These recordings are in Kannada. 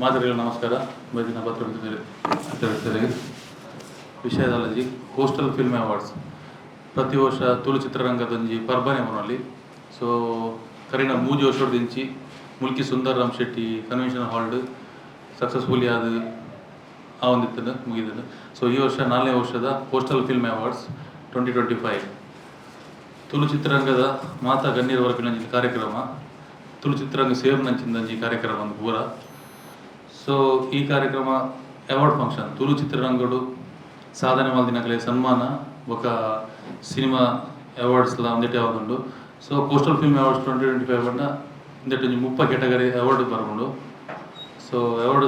ಮಾದರಿಗಳ ನಮಸ್ಕಾರ. ಮೈದಿನ ಪತ್ರರಿಗೆ ವಿಷಯದಲ್ಲಿ ಕೋಸ್ಟಲ್ ಫಿಲ್ಮ್ ಅವಾರ್ಡ್ಸ್ ಪ್ರತಿ ವರ್ಷ ತುಳು ಚಿತ್ರರಂಗದೊಂಜಿ ಪರ್ಬನೆ ಮನಲ್ಲಿ ಸೊ ಕರಿನ ಮೂಜಿ ವರ್ಷದಿಂಚಿ ಮುಲ್ಕಿ ಸುಂದರ್ ರಾಮ್ ಶೆಟ್ಟಿ ಕನ್ವೆನ್ಷನ್ ಹಾಲ್ಡ್ ಸಕ್ಸಸ್ಫುಲಿ ಆದ ಆ ಒಂದಿತ್ತು ಮುಗಿದದ. ಸೊ ಈ ವರ್ಷ ನಾಲ್ಕನೇ ವರ್ಷದ coastal film awards twenty twenty five Tulu ಚಿತ್ರರಂಗದ ಮಾತಾ ಗಣ್ಯರ ವರ್ಗನಂಚಿನ ಕಾರ್ಯಕ್ರಮ. ತುಳು ಚಿತ್ರರಂಗ ಸೇವ್ ನಂಚಿಂದಂಜಿ ಕಾರ್ಯಕ್ರಮ ಒಂದು ಪೂರ. ಸೊ ಈ ಕಾರ್ಯಕ್ರಮ ಅವಾರ್ಡ್ ಫಂಕ್ಷನ್ ತುಳು ಚಿತ್ರರಂಗಡು ಸಾಧನೆ ಮಲ್ದಿನಕಲೆ ಸನ್ಮಾನ ఒక ಸಿನಿಮಾ ಅವಾರ್ಡ್ಸ್ಲ ಒಂದಿಟ್ಟು ಯಾವ್ದುಂಡು so coastal film awards twenty twenty five ಅನ್ನ ಇಂದಿಟ್ಟು ಮುಪ್ಪ ಕೆಟಗರಿ ಅವಾರ್ಡ್ ಬರ್ಕೊಂಡು ಸೊ ಅವಾರ್ಡ್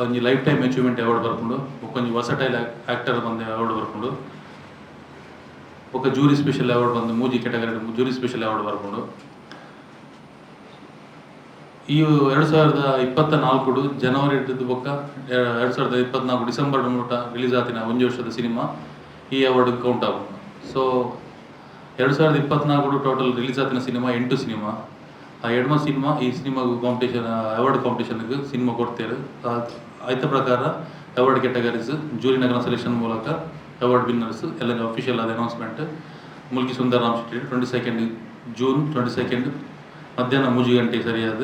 ಒಂಜಿ ಲೈಫ್ ಟೈಮ್ ಅಚೀವ್ಮೆಂಟ್ ಅವಾರ್ಡ್ ಬರ್ಕೊಂಡು ಒಂಜಿ ವಸಟೈಲ್ ಆಕ್ಟರ್ ಬಂದು ಅವಾರ್ಡ್ ಬರ್ಕೊಂಡು ఒక ಜೂರಿ ಸ್ಪೆಷಲ್ ಅವಾರ್ಡ್ ಬಂದು ಮೂಜಿ ಕೆಟಗರಿ ಜೂರಿ ಸ್ಪೆಷಲ್ ಅವಾರ್ಡ್ ಬರ್ಕೊಂಡು ಈ ಎರಡು ಸಾವಿರದ ಇಪ್ಪತ್ತ ನಾಲ್ಕು ಜನವರಿ ಹಿಡಿದು ಬೊಕ್ಕ ಎರಡು ಸಾವಿರದ ಇಪ್ಪತ್ನಾಲ್ಕು ಡಿಸೆಂಬರ್ ನೋಟ ರಿಲೀಸ್ ಆತಿನ ಒಂದು ವರ್ಷದ ಸಿನಿಮಾ ಈ ಅವಾರ್ಡ್ ಕೌಂಟ್ ಆಗ ಸೊ ಎರಡು ಸಾವಿರದ ಇಪ್ಪತ್ನಾಲ್ಕು ಟೋಟಲ್ ರಿಲೀಸ್ ಆತಿನ ಸಿನಿಮಾ ಎಂಟು ಸಿನಿಮಾ. ಆ ಎಡ್ಮ ಸಿನಿಮಾ ಈ ಸಿನಿಮಾ ಕಾಂಪಿಟೇಷನ್ ಅವಾರ್ಡ್ ಕಾಂಪಿಟೇಷನ್ಗೆ ಸಿನಿಮಾ ಕೊಡ್ತೇವೆ. ಆಯ್ತ ಪ್ರಕಾರ ಅವಾರ್ಡ್ ಕೆಟಗರೀಸ್ ಜೂರಿ ನಗರ ಸೆಲೆಕ್ಷನ್ ಮೂಲಕ ಅವಾರ್ಡ್ ವಿನ್ನರ್ಸ್ ಎಲ್ಲ ಅಫಿಷಿಯಲ್ ಆದ announcement Mulki Sundar Ram Shetty twenty second June twenty second ಮಧ್ಯಾಹ್ನ ಮೂಜು ಗಂಟೆ ಸರಿಯಾದ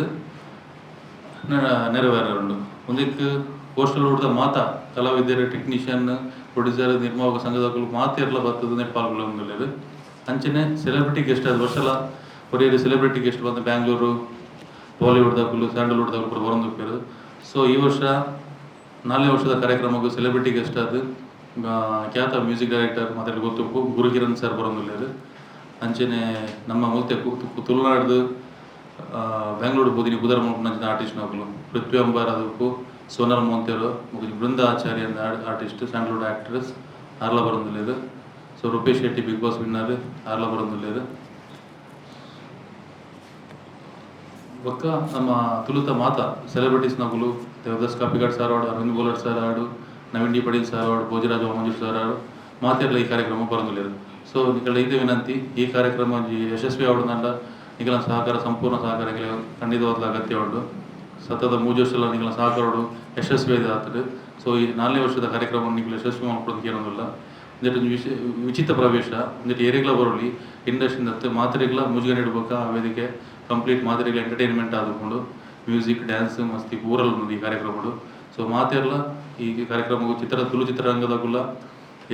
ನೆರವೇರುಂಡು ಒಂದಕ್ಕೆ ಪೋಸ್ಟಲ್ ಹುಡ್ದ ಮಾತ ಕಲಾವಿದರು ಟೆಕ್ನಿಷಿಯನ್ ಪ್ರೊಡ್ಯೂಸರ್ ನಿರ್ಮಾಪಕ ಸಂಘದಗಳು ಮಾತೆರ್ಲ ಬರ್ತದ ನೆಟ್ಪಾಲ್ಗಳು ಮೇಲೆ ಅಂಚನೆ ಸೆಲೆಬ್ರಿಟಿ ಗೆಸ್ಟ್ ಅದು ವರ್ಷಲ ಒರೇರು ಸೆಲೆಬ್ರಿಟಿ ಗೆಸ್ಟ್ ಬಂದು ಬ್ಯಾಂಗ್ಳೂರು ಬಾಲಿವುಡ್ದಾಗಲು ಸ್ಯಾಂಡಲ್ವುಡ್ದಾಗಲು ಕೂಡ ಬರೋದು ಸೊ ಈ ವರ್ಷ ನಾಲ್ನೇ ವರ್ಷದ ಕಾರ್ಯಕ್ರಮಕ್ಕೂ ಸೆಲೆಬ್ರಿಟಿ ಗೆಸ್ಟ್ ಅದು ಖ್ಯಾತ ಮ್ಯೂಸಿಕ್ ಡೈರೆಕ್ಟರ್ ಮಾತಾಡಿ ಗೊತ್ತು ಗುರುಕಿರಣ್ ಸರ್ ಬರೋದಿಲ್ಲ ಅಂಚನೆ ನಮ್ಮ ಮೂರ್ತಿ ತುಳುನಾಡ್ದು ಆ, ಬೆಂಗಳೂರು ಬೋದಿನಿ ಕುದರ ಮಂಜಿನ ಆರ್ಟಿಸ್ಟ್ ನಕಲು ಪೃಥ್ವಿ ಅಂಬಾರ್ ಅದಕ್ಕೂ ಸೋನಲ್ ಮೋಂತೇರು ಮುಗಿದು ಬೃಂದ ಆಚಾರ್ಯ ಅಂದ ಆರ್ಟಿಸ್ಟ್ ಸ್ಯಾಂಡಲ್ವುಡ್ ಆಕ್ಟ್ರೆಸ್ ಆರ್ಲ ಬರೋದಿಲ್ಲ so Rupesh Shetty Bigg Boss winner ಆರ್ಲ ಬರೋದಿಲ್ಲ ಒಕ್ಕ ನಮ್ಮ ತುಳುತ ಮಾತ ಸೆಲೆಬ್ರಿಟೀಸ್ ನಗುಲು ದೇವದಾಸ್ ಕಾಪಿಗಾಡ್ ಸರ್ ಆಡು ಅರವಿಂದ್ ಗೋಲಡ್ ಸರ್ ಆಡು ನವೀನ್ ಡಿ ಪಡೀಲ್ ಸರ್ ಆಡು ಭೋಜರಾಜ ಮಂಜೂರ್ ಸರ್ ಆಡು ಮಾತೆಲ್ಲ ಈ ಕಾರ್ಯಕ್ರಮ ಬರೋದಿಲ್ಲ ಸೊ ನಿಗಳ ಇದೇ ವಿನಂತಿ ಈ ಕಾರ್ಯಕ್ರಮ ಒಂಜಿ ಯಶಸ್ವಿ ಆವಡನಂಡ ನಿಗಳ ಸಹಕಾರ, ಸಂಪೂರ್ಣ ಸಹಕಾರ ಖಂಡಿತವಾದ ಅಗತ್ಯ ಉಂಟು. ಸತತ ಮೂರು ವರ್ಷ ನಿಗಳ ಸಹಕಾರಡು ಯಶಸ್ವಿ ಆಗ್ತದೆ ಸೊ ಈ ನಾಲ್ನೇ ವರ್ಷದ ಕಾರ್ಯಕ್ರಮ ನಿಗಳು ಯಶಸ್ವಿ ಮಾಡ್ಕೊಳೋದಕ್ಕೆ ಏನೊಂದಿಲ್ಲ. ಒಂದಿಟ್ಟು ವಿಶ ಉಚಿತ ಪ್ರವೇಶ ಒಂದಿಟ್ಟು ಏರಿಗಳ ಬರಲಿ ಇಂಡಸ್ಟ್ರಿಯಿಂದ ಮಾತ್ರೆಗಳ ಮುಜುಗರ ಇಡ್ಬೇಕು ಆ ವೇದಿಕೆ ಕಂಪ್ಲೀಟ್ ಮಾತ್ರೆಗಳ ಎಂಟರ್ಟೈನ್ಮೆಂಟ್ ಆದುಕೊಂಡು, ಮ್ಯೂಸಿಕ್, ಡ್ಯಾನ್ಸ್, ಮಸ್ತಿ, ಊರಲ್ಲಿ ಒಂದು ಈ ಕಾರ್ಯಕ್ರಮಗಳು ಸೊ ಮಾತೆಲ್ಲ ಈ ಕಾರ್ಯಕ್ರಮವು ಚಿತ್ರ, ತುಳು ಚಿತ್ರರಂಗದಾಗುಲ್ಲ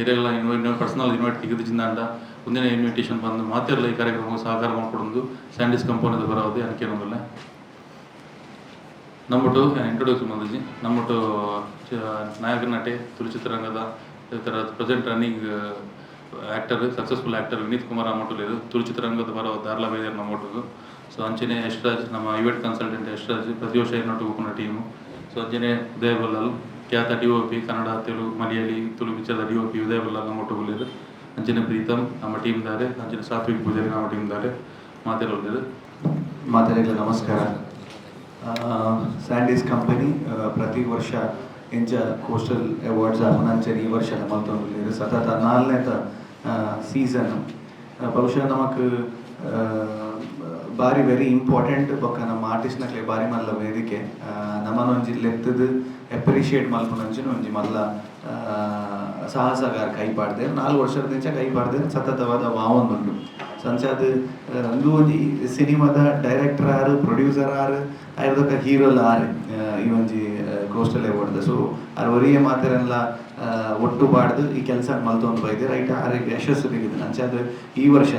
ಏರಿಯಾಗಳ ಇನ್ವೈಟ್ ಪರ್ಸನಲ್ ಇನ್ವೈಟ್ ತೆಗೆದಿದ್ದಂಡ ಮುಂದಿನ ಇನ್ವಿಟೇಷನ್ ಬಂದು ಮಾತಿರಲ್ಲ ಈ ಕಾರ್ಯಕ್ರಮಕ್ಕೆ ಸಹಕಾರ ಮಾಡಿಕೊಡೋದು ಸ್ಯಾಂಡಿಸ್ ಕಂಪನಿ ಬರೋದು ಅದಕ್ಕೇನೊಂದಿಲ್ಲ ನಮ್ಮಟ್ಟು ಇಂಟ್ರೊಡ್ಯೂಸ್ ಮಾಡಿದ್ವಿ ನಮ್ಮಟ್ಟು ನಾಯಕ ನಟೆ ತುಳು ಚಿತ್ರರಂಗದ present running actor successful actor Vineeth Kumar ಅಮ್ಮಟು Tulu ಚಿತ್ರರಂಗದ ಬರೋ ದಾರ್ಲಾ ಬೇದರ್ ನಮ್ಮೊಟ್ಟು ಸೊ ಅಂಚನೆ ಯಶ್ರಾಜ್, ನಮ್ಮ ಇವೆಂಟ್ ಕನ್ಸಲ್ಟೆಂಟ್ ಯಶ್ರಾಜ್, ಪ್ರತಿ ವರ್ಷ ಏನೊಟ್ಟು ಹೋಗ್ಕೊಂಡು ಟೀಮು. ಸೊ ಅಂಚನೆ ಉದಯ ಬಲ್ಲಲ್ ಖ್ಯಾತ D O P Kannada, Telugu, Malayali, Tulu, ಪಿಕ್ಚರ್ದ D O P Udaya Ballal ನಮ್ಮಟು ಅಂಚನೆ ಪ್ರೀತಮ್ ನಮ್ಮ ಟೀಮ್ ದಾರೆ ಅಂಚನೆ ಸಾತ್ವಿಕ್ ಪೂಜಾರಿ ನಮ್ಮ ಟೀಮ್ ದಾರೆ ಮಾತಾಡೋದು ಮಾತರಿಗಳ ನಮಸ್ಕಾರ ಸ್ಯಾಂಡೀಸ್ ಕಂಪನಿ ಪ್ರತಿ ವರ್ಷ ಎಂಚ ಕೋಸ್ಟಲ್ ಅವಾರ್ಡ್ಸ್ ಆಪುನಂಚನೆ ಈ ವರ್ಷ ಮಲ್ತೊಂದುಲ್ಲೆರ್ ಸತತ ನಾಲ್ನೇತ ಸೀಸನ್ ಬಹುಶಃ ನಮಕ್ ಬಾರಿ ವೆರಿ ಇಂಪಾರ್ಟೆಂಟ್ ಬೊಕ್ಕ ನಮ್ಮ ಆರ್ಟಿಸ್ಟ್ನಕ್ಲೆ ಬಾರಿ ಮಲ್ಲ ವೇದಿಕೆ ಆ, ನಮನೊಂಜಿ ಲೆತ್ತದು ಅಪ್ರಿಷಿಯೇಟ್ ಮಲ್ಪನಂಚಿನ ಒಂಜಿ ಮಲ್ಲ ಸಾಹಸಗಾರ ಕೈ ಪಾಡ್ದೆ ನಾಲ್ಕು ವರ್ಷದ ಕೈ ಪಾಡ್ದೆ ಸತತವಾದ ವಾವೊಂದುಂಡು ಸಂಚಾದ್ ಅಂದು ಒಂಜಿ ಸಿನಿಮಾದ ಡೈರೆಕ್ಟರ್ ಆರು ಪ್ರೊಡ್ಯೂಸರ್ ಆರು ಆಯ್ರದಕ್ಕ ಹೀರೋ ಆ, ಈ ಒಂಜಿ ಕೋಸ್ಟಲ್ ಅವಾರ್ಡ್ ಸೊ ಆರ್ ಒರಿಯ ಮಾತೆರೆಲ್ಲ ಒಟ್ಟು ಬಾಡ್ದು ಈ ಕೆಲಸ ಮಲ್ತೊಂದು ಬೈದೆ. ರೈಟ್ ಆರಿಗೆ ಯಶಸ್ಸು ತೆಗೆದು ಅಂಚಾದ ಈ ವರ್ಷ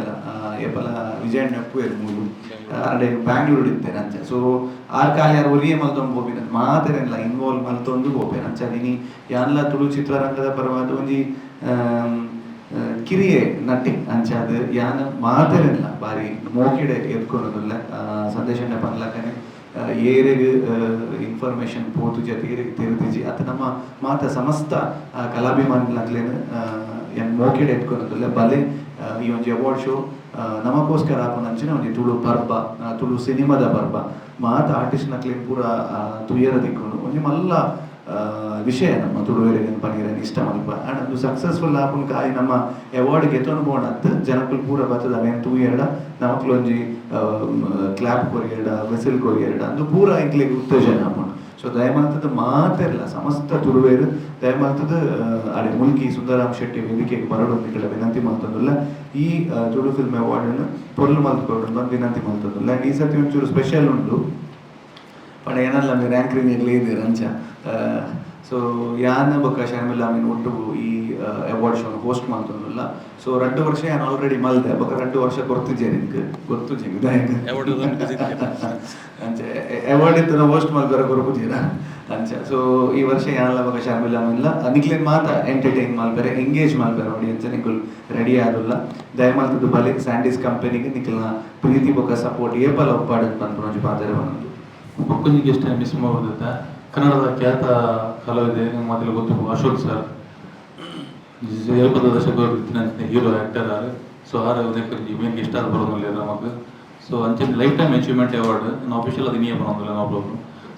ಏಪಲ ವಿಜಯ ನೆಪ್ಪು ಎರ್ ಮೂಲು ಅಡೆ ಬ್ಯಾಂಗ್ಳೂರು ಇದ್ದೇನೆ ಅಂಚೆ ಸೊ ಆರ್ ಕಾಲ ಯಾರು ಒರಿಯ ಮಲ್ತೊಂದು ಬೋಪಿನ ಮಾತೆರೆಲ್ಲ ಇನ್ವಾಲ್ವ್ ಮಲ್ತೊಂದು ಬೋಪೇನ ಅಂಚ ನೀನಿ ಯಾನ್ಲ ತುಳು ಚಿತ್ರರಂಗದ ಪರವಾದ ಒಂಜಿ ಆಮ್, ನಟ್ಟಿ ಅಂಚ ಅದು ಯಾನ ಮಾತೆರೆಲ್ಲ ಬಾರಿ ಮೋಕಿಡೆ ಎತ್ಕೊಳ್ಳೋದಿಲ್ಲ ಸಂದೇಶ ಪನ್ಲಕನೆ ಏರೆಗ್ ಇನ್ಫಾರ್ಮೇಶನ್ ಪೋತು ಜೊತೆ ತೆರೆದಿಜಿ ಅದು ನಮ್ಮ ಮಾತ ಸಮಸ್ತ ಕಲಾಭಿಮಾನಿಗಳಾಗ್ಲೇನು ಏನು ಮೋಕಿಡೆ ಎತ್ಕೊಳೋದಿಲ್ಲ ಬಲೆ ಈ ಒಂದು ಅವಾರ್ಡ್ ಶೋ ನಮಗೋಸ್ಕರ ಆಪುನಂಚಿನ ಒಂದು ತುಳು ಪರ್ಬ ತುಳು ಸಿನಿಮಾದ ಪರ್ಬ. ಮಾತ ಆರ್ಟಿಸ್ಟ್ ನಕ್ಲೇನ್ ಪೂರ ಆ, ತುಯ್ಯರ ದಿಕ್ಕೊಂಡು ಒಂದು ಮಲ್ಲ ವಿಷಯ ನಮ್ಮ ತುಳುವೆರೆಗೆ ಪನೀರನ್ ಇಷ್ಟ ಮಲ್ಪ ಆಂಡ್ ಅದು ಸಕ್ಸಸ್ಫುಲ್ ಆಪುನ್ ಕಾಯಿ ನಮ್ಮ ಅವಾರ್ಡ್ ಗೆತ್ತೊಂದು ಬೋಣತ್ ಜನಕ್ಕೂ ಪೂರ ಬರ್ತದ. ಅವೇನು ತೂ ಎರಡ ನಮಕ್ಲು ಒಂಜಿ ಕ್ಲಾಪ್ ಕೊರಿಯರ್ಡ ವೆಸಲ್ ಕೊರಿಯರ್ಡ ಅದು ಪೂರ ಇಂಕ್ಲಿಗೆ ಉತ್ತೇಜನ ಆಪುಂಡು ಸೊ ಸೊ ಮಾತಿರಲ್ಲ ಸಮಸ್ತ ತುಳುವೇರು ದಯಮಲ್ತದ ಅಡೆ ಮುಲ್ಕಿ ಸುಂದರಾಮ್ ಶೆಟ್ಟಿ ವೇದಿಕೆಗೆ ಬರಡೊಂದು ಕಡೆ ವಿನಂತಿ ಮಾಡ್ತದಲ್ಲ ಈ ತುಳು ಫಿಲ್ಮ್ ಅವಾರ್ಡನ್ನು ಪೊರ್ಲು ಮಲ್ತ್ಕೊಡು ಅಂತ ವಿನಂತಿ ಮಾಡ್ತದಲ್ಲ ಈ ಸತಿ ಒಂಚೂರು ಸ್ಪೆಷಲ್ ಉಂಟು. ಪಡ ಏನಲ್ಲ మీరు ರ್ಯಾಂಕ್ರಿಂಗ್ ಇರಲಿ ಅಂಚ. ಸೊ ಯಾನ ಬೊಕ್ಕ ಶರ್ಮಿಲ್ಲ ಮೀನ್ ಒಟ್ಟು ಈ ಅವಾರ್ಡ್ ಶೋನ ಹೋಸ್ಟ್ ಮಾಡ್ತಾನಲ್ಲ ಸೊ ಎರಡು ವರ್ಷ ಯಾನ್ ಆಲ್ರೆಡಿ ಮಲ್ದೆ ಬೊಕ್ಕ ಎರಡು ವರ್ಷ ಗೊತ್ತಿದ್ದೆ ನಿನ್ಗೆ? ಗೊತ್ತು. ಅಂಚೆ ಅವಾರ್ಡ್ ಇತ್ತು ಹೋಸ್ಟ್ ಮಾಡ್ಬಾರ ಗೊರಪುಜೀರ ಅಂಚೆ ಸೊ ಈ ವರ್ಷ ಯಾನಲ್ಲ ಬೊಕ್ಕ ಶರ್ಮಿಲ್ಲ ಮಿಲ್ಲ ಅದಕ್ಕೆ ಮಾತ ಎಂಟರ್ಟೈನ್ ಮಾಡ್ಬೇರೆ ಎಂಗೇಜ್ ಮಾಡ್ಬೇರೆ ಆಡಿಯನ್ಸ್ ನಿಕ್ಕುಲ್ ರೆಡಿ ಆಗಲ್ಲ ದಯಮಾಲ್ತದ್ದು ಬಲಿ ಸ್ಯಾಂಡೀಸ್ ಕಂಪನಿಗೆ ನಿಖಲ್ನ ಪ್ರೀತಿ ಬೊಕ್ಕ ಸಪೋರ್ಟ್ ಏಪಲ್ ಒಪ್ಪಾಡು ಬಂದು ಪಾದರೆ ಬಂದು ಮಕ್ಕಳಿಗೆ ಎಷ್ಟು ಮಿಸ್ ಮಾಡೋದಿತ್ತ ಕನ್ನಡದ ಖ್ಯಾತ ಕಲಾವಿದೆ, ನಮ್ಮ ಮೊದಲು ಗೊತ್ತು ಅಶೋಕ್ ಸರ್. ಎಲ್ಪದ ದಶಕ ಹೀರೋ ಆ್ಯಕ್ಟರ್ ಆರು ಸೊ ಆರು ಮೇನ್ಗೆ ಇಷ್ಟ ಆದ ಬರೋದಿಲ್ಲ ನಮಗೆ ಸೊ ಅಂಚೆ ಲೈಫ್ ಟೈಮ್ ಅಚೀವ್ಮೆಂಟ್ ಅವಾರ್ಡ್ ನಾವು ಆಫೀಷಿಯಲ್ ಅದು ಇನ್ನೇ ಬರೋದಿಲ್ಲ ನಾವು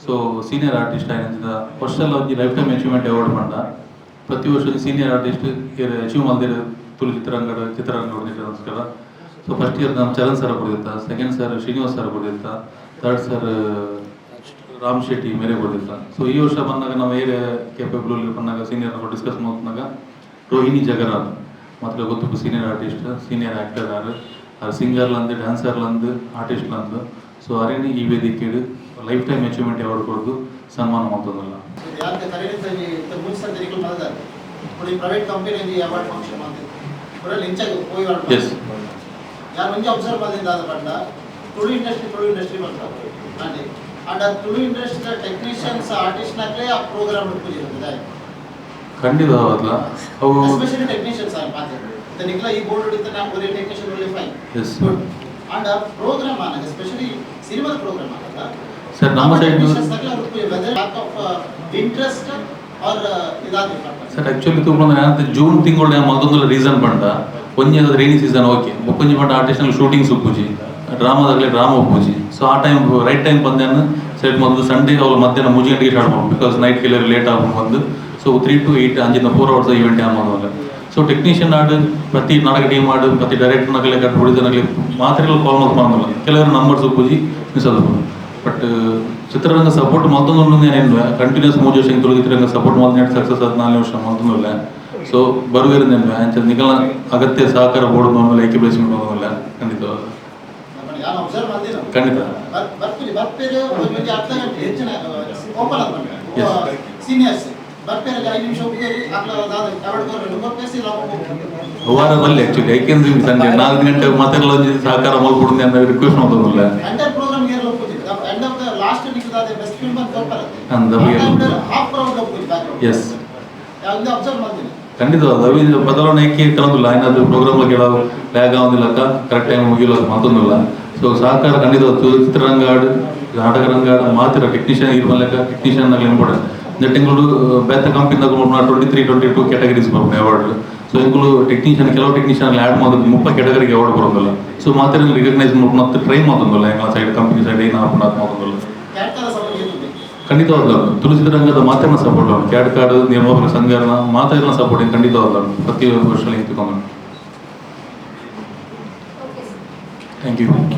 ಸೊ ಸೀನಿಯರ್ ಆರ್ಟಿಸ್ಟ್ ಆಗಿಂದ ಫಸ್ಟ್ ಎಲ್ಲ ಲೈಫ್ ಟೈಮ್ ಅಚೀವ್ಮೆಂಟ್ ಅವಾರ್ಡ್ ಬಂದ. ಪ್ರತಿ ವರ್ಷ ಸೀನಿಯರ್ ಆರ್ಟಿಸ್ಟ್ ಅಚೀವ್ ಮಾಡಿದ ತುಳು ಚಿತ್ರರಂಗದ ಚಿತ್ರರಂಗ ನೋಡಿದ್ರೆ ಸೊ ಫಸ್ಟ್ ಇಯರ್ ನಮ್ಮ ಚರಣ್ ಸರ್ ಕೊಡಿತ್ತ ಸೆಕೆಂಡ್ ಸರ್ ಶ್ರೀನಿವಾಸ್ ಸರ್ ಕೊಡಿತ್ತ ಥರ್ಡ್ ಸರ್ ರಾಮ್ ಶೆಟ್ಟಿ ಮೇರೆಗೋಡಿ ಸರ್ ಸೊ ಈ ವರ್ಷ ಬಂದಾಗ ನಾವು ಏರ್ ಕೇಪೇಬಲ್ ಬಂದಾಗ ಸೀನಿಯರ್ನ ಡಿಸ್ಕಸ್ ಮಾಡಿದಾಗ ರೋಹಿಣಿ ಜಗರಾಜ್ ಮೊದಲು ಗೊತ್ತು ಸೀನಿಯರ್ ಆರ್ಟಿಸ್ಟ್ ಸீனியர் ஆக்டர் யார் அது சிங்கர்லேருந்து டான்ஸர்லேருந்து ಆರ್ಟಿಸ್ಟ್ಲಂದು ಸೊ ಅರೇನಿ ಈ ವೇದಿಕೆಗೆ ಲೈಫ್ ಟೈಮ್ ಅಚೀವ್ಮೆಂಟ್ ಅವಾರ್ಡ್ ಕೊಡ್ದು ಸನ್ಮಾನ ಮಾಡ್ತದಲ್ಲ ಯಾಕೆ ತರಗತಿ ಮೂರು ಸಲ ತರೀಕು ಮಾಡಿದ್ದಾರೆ ఇప్పుడు ఈ ప్రైవేట్ కంపెనీ అవార్డ్ ఫంక్షన్ మాది ఇప్పుడు లించకు పోయి వాళ్ళు దాని నుంచి అబ్జర్వ్ అది దాని పడ్డ ప్రొడ్యూ ఇండస్ట్రీ ప్రొడ్యూ ఇండస్ట్రీ పడ్డ అంటే ಅಂಡ್ ಆ ತುಳು ಇಂಡಸ್ಟ್ರಿಯಲ್ ಟೆಕ್ನಿಷಿಯನ್ಸ್ ಆರ್ಟಿಸ್ಟ್ ಆ ಪ್ರೋಗ್ರಾಮ್ ಇರ್ತಿರುತ್ತೆ ಖಂಡಿತವಾದ್ಲ ಅವು ಸ್ಪೆಷಲಿ ಟೆಕ್ನಿಷಿಯನ್ಸ್ ಆ ಪಾತ್ರ ಅಂತ ಈ ಬೋರ್ಡ್ ಇಡ್ತಾ ನಾನು ಬರೀ ಟೆಕ್ನಿಷಿಯನ್ ಅಲ್ಲಿ ಫೈನ್ ಅಂಡ್ ಆ ಪ್ರೋಗ್ರಾಮ್ ಆನ ಸ್ಪೆಷಲಿ ಸಿನಿಮಾದ ಪ್ರೋಗ್ರಾಮ್ ಆನ ಸರ್ ನಮ್ಮ ಟೆಕ್ನಿಷಿಯನ್ಸ್ ಆಫ್ ಇಂಟ್ರೆಸ್ಟ್ ಆರ್ ಇದಾದ ಸರ್ ಆಕ್ಚುಲಿ ತುಂಬಾ ಜೂನ್ ತಿಂಗಳು ನಾನು ರೀಸನ್ ಬಂದ. ಪಂಜಿ ಅದು ರೈನಿ ಸೀಸನ್ ಓಕೆ ಪಂಜಿ ಬಂಟ ಆರ್ಟಿಸ್ಟ್ ಶೂಟಿಂಗ್ ಸುಪ್ಪುಜಿ ಅಂತ ಡ್ರಾಮಾದಾಗಲಿ ಡ್ರಾಮಾ ಪೂಜೆ. ಸೊ ಆ ಟೈಮ್ ರೈಟ್ ಟೈಮ್ ಬಂದೇನು ಸೆಟ್ ಮೊದಲು ಸಂಡೇ ಅವ್ರು ಮಧ್ಯಾಹ್ನ ಮುಜಿ ಗಂಟೆಗೆ ಸ್ಟಾರ್ಟ್ ಮಾಡ್ಬೋದು ಬಿಕಾಸ್ ನೈಟ್ ಕಿಲರ್ ಲೇಟ್ ಆಗಿ ಬಂದು ಸೊ ತ್ರೀ ಟು ಏಯ್ಟ್ ಅಂಜಿಂದ ಫೋರ್ ಅವರ್ಸ್ ಈವೆಂಟ್ ಯಾವ ಆಗೋದಾಗ ಸೊ ಟೆಕ್ನಿಷಿಯನ್ ಆಡು, ಪ್ರತಿ ನಾಟಕ ಟೀಮ್ ಆಡು, ಪ್ರತಿ ಡೈರೆಕ್ಟರ್ ನಗಲಿ ಕಟ್ಟು ಮಾತ್ರ ಮಾತ್ರೆಲ್ಲ ಕಾಲ್ ಮಾಡ್ಕೊಳ್ಳೋಲ್ಲ ಕೆಲವರು ನಂಬರ್ಸ್ ಪೂಜಿ ಮಿಸ್ ಆದ್ಬೋದು ಬಟ್ ಚಿತ್ರರಂಗ ಸಪೋರ್ಟ್ ಮತ್ತೊಂದು ಏನೇನು ಕಂಟಿನ್ಯೂಸ್ ಮೂರು ವರ್ಷ ಹಿಂಗೆ ಚಿತ್ರರಂಗ ಸಪೋರ್ಟ್ ಮೊದಲು ಸಕ್ಸಸ್ ಆದ ನಾಲ್ಕು ವರ್ಷ ಮತ್ತೊಂದಿಲ್ಲ ಸೊ ಬರುವೇರಿಂದೇನು ಅಂಚೆ ನಿಗಲ ಅಗತ್ಯ ಸಹಕಾರ ಬೋರ್ಡ್ ಮೇಲೆ ಏಕೆ ಬೆಳೆಸಿಕೊಳ್ಳೋದಿಲ್ಲ ಖಂಡಿತ. ಖಂಡಿತ. ಬರ್ತೀರಿ ಬರ್ತೀರಿ ಒಂದು ಅರ್ಧ ಗಂಟೆ ಹೆಚ್ಚಿನ ಓಪನ್ ಆದ. ಸೀನಿಯರ್ಸ್ ಬರ್ತೀರಿ ಐದು ನಿಮಿಷ ರೂಪಾಯಿ ವಾರ ಬಲ್ಲಿ ಆಕ್ಚುಲಿ ಯಾಕೆಂದ್ರೆ ಸಂಜೆ ನಾಲ್ಕು ಗಂಟೆ ಮತ್ತೆ ಒಂದ್ ಸಹಕಾರ ಮಾಡ್ಕೊಡುದು ಅಂತ ರಿಕ್ವೆಸ್ಟ್ ಮಾಡೋದಿಲ್ಲ enter programme air end of the last ನಿಕ್ಕಿದಾದ best film ಅಂತ ಅಂದ ಎಸ್ ಯಾವ್ದು ಅಬ್ಸರ್ವ್ ಮಾಡ್ತೀನಿ. ಖಂಡಿತವಾದ. ಅವಿದ ಬದಲಾವಣೆ ಏಕೆ ಕೇಳೋದಿಲ್ಲ ಏನಾದರೂ ಪ್ರೋಗ್ರಾಮ್ ಕೇಳೋದು ಲ್ಯಾಗ್ ಆಗೋದಿಲ್ಲಕ್ಕ ಕರೆಕ್ಟ್ ಟೈಮ್ ಮುಗಿಲಕ್ಕ ಮಾತೊಂದಿಲ್ಲ. ಸೊ ಸಹಕಾರ ಖಂಡಿತ ಚಿತ್ರರಂಗ ನಾಟಕ ರಂಗ ಮಾತಿರ ಟೆಕ್ನಿಷಿಯನ್ ಇರ್ಮಲ್ಲಕ್ಕ ಟೆಕ್ನಿಷಿಯನ್ ಆಗಲಿ ಇಂಪಾರ್ಟೆಂಟ್ ದಟ್ ಇನ್ಕ್ಲೂಡ್ ಬೆತ್ತ ಕಂಪನಿ ತಗೊಂಡು twenty three twenty two categories ಬರ್ಬೋದು ಅವಾರ್ಡ್ ಸೊ ಇನ್ಕ್ಲೂಡ್ ಟೆಕ್ನಿಷಿಯನ್ ಕೆಲವು ಟೆಕ್ನಿಷಿಯನ್ ಆ್ಯಡ್ ಮಾಡೋದು ಮುಪ್ಪ ಕ್ಯಾಟಗರಿಗೆ ಅವಾರ್ಡ್ ಬರೋದಿಲ್ಲ. ಸೊ ಮಾತ್ರ ರಿಕಗ್ನೈಸ್ ಮಾಡ್ಕೊಂಡು ಮತ್ತೆ ಟ್ರೈ ಮಾಡೋದಿಲ್ಲ. ಹೆಂಗ ಸೈಡ್ ಕಂಪನಿ ಸೈಡ್ ಏನು ಹಾಕೊಂಡು ಮಾತೊಂದಿಲ್ಲ ಖಂಡಿತವಾಗ್ಲೂ ತುಳಸಿ ರಂಗದ ಮಾತನ್ನ ಸಪೋರ್ಟ್ ಕ್ಯಾಡ್ ಕಾರ್ಡ್ ನಿಯಮಗಳ ಸಂಘನ ಮಾತೆಲ್ಲ ಸಪೋರ್ಟ್ ಖಂಡಿತವಾದ ಪ್ರತಿ ವರ್ಷ ನಿಂತುಕೊಂಡು ಥ್ಯಾಂಕ್ ಯು ಥ್ಯಾಂಕ್ ಯು